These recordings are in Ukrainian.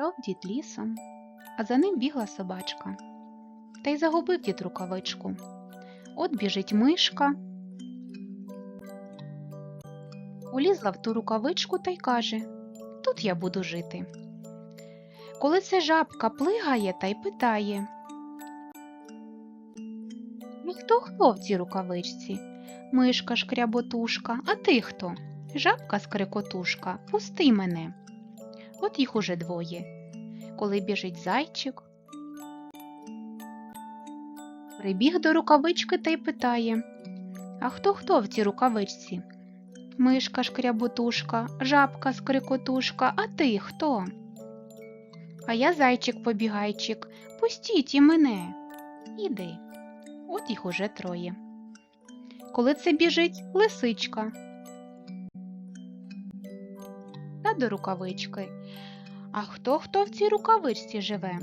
Йшов дід лісом, а за ним бігла собачка. Та й загубив дід рукавичку. От біжить мишка. Улізла в ту рукавичку та й каже Тут я буду жити. Коли це жабка плигає та й питає Ну хто хто в цій рукавичці? Мишка шкряботушка, а ти хто? Жабка скрикотушка, пусти мене. От їх уже двоє. Коли біжить зайчик, прибіг до рукавички та й питає А хто хто в цій рукавичці? Мишка шкряботушка, жабка скрикотушка, а ти хто? А я зайчик побігайчик, пустіть і мене. Іди. От їх уже троє. Коли це біжить лисичка. Та до рукавички. А хто хто в цій рукавичці живе?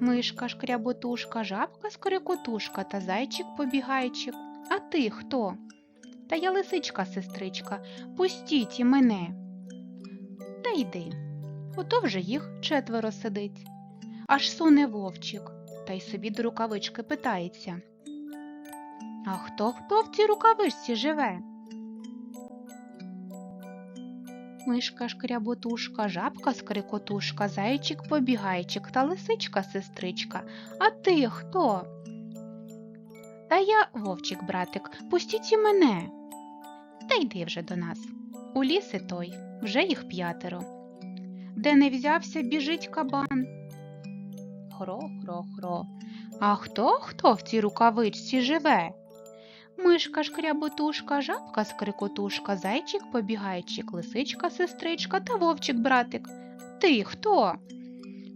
Мишка шкряботушка, жабка скрикотушка та зайчик побігайчик. А ти хто? Та я лисичка, сестричка, пустіть і мене. Та йди. Ото вже їх четверо сидить. Аж суне вовчик, та й собі до рукавички питається. А хто хто в цій рукавичці живе? Мишка шкряботушка, жабка скрикотушка, зайчик побігайчик та лисичка сестричка. А ти хто? Та я вовчик, братик, пустіть і мене. Та йди вже до нас. У ліси той, вже їх п'ятеро. Де не взявся, біжить кабан. Хро, хро, хро. А хто хто в цій рукавичці живе? Мишка шкряботушка, жабка скрикотушка, зайчик побігайчик, лисичка сестричка та вовчик братик. Ти хто?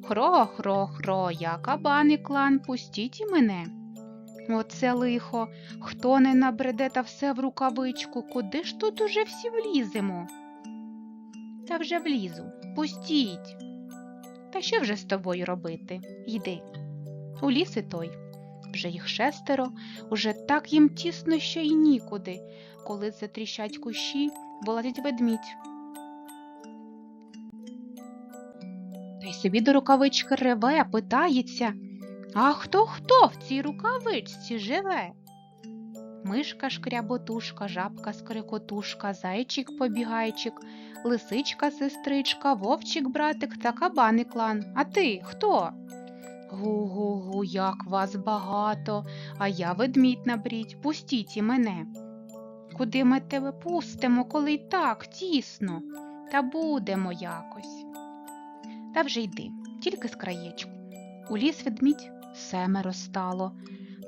Хро, хро, хро, я кабан і клан, пустіть і мене. Оце лихо, хто не набреде та все в рукавичку, куди ж тут уже всі вліземо? Та вже влізу, пустіть. Та що вже з тобою робити? Йди. У ліс і той. Вже їх шестеро, уже так їм тісно, що й нікуди, коли затріщать кущі, вилазить ведмідь. Та й собі до рукавички реве, питається, а хто хто в цій рукавичці живе? Мишка шкряботушка, жабка скрикотушка, зайчик побігайчик, лисичка сестричка, вовчик братик та кабаний клан. А ти хто? Гу-гу-гу, як вас багато, а я ведмідь набріть, пустіть і мене. Куди ми тебе пустимо, коли й так тісно, та будемо якось. Та вже йди, тільки з краєчку. У ліс ведмідь семеро стало,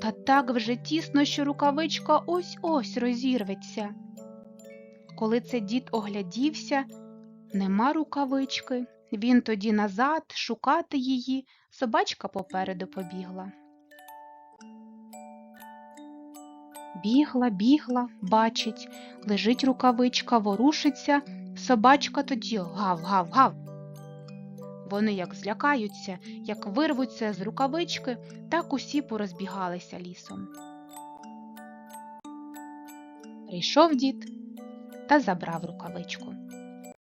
та так вже тісно, що рукавичка ось ось розірветься. Коли це дід оглядівся, нема рукавички, він тоді назад шукати її, собачка попереду побігла. Бігла, бігла, бачить, лежить рукавичка, ворушиться, собачка тоді гав, гав, гав. Вони як злякаються, як вирвуться з рукавички, так усі порозбігалися лісом. Прийшов дід та забрав рукавичку.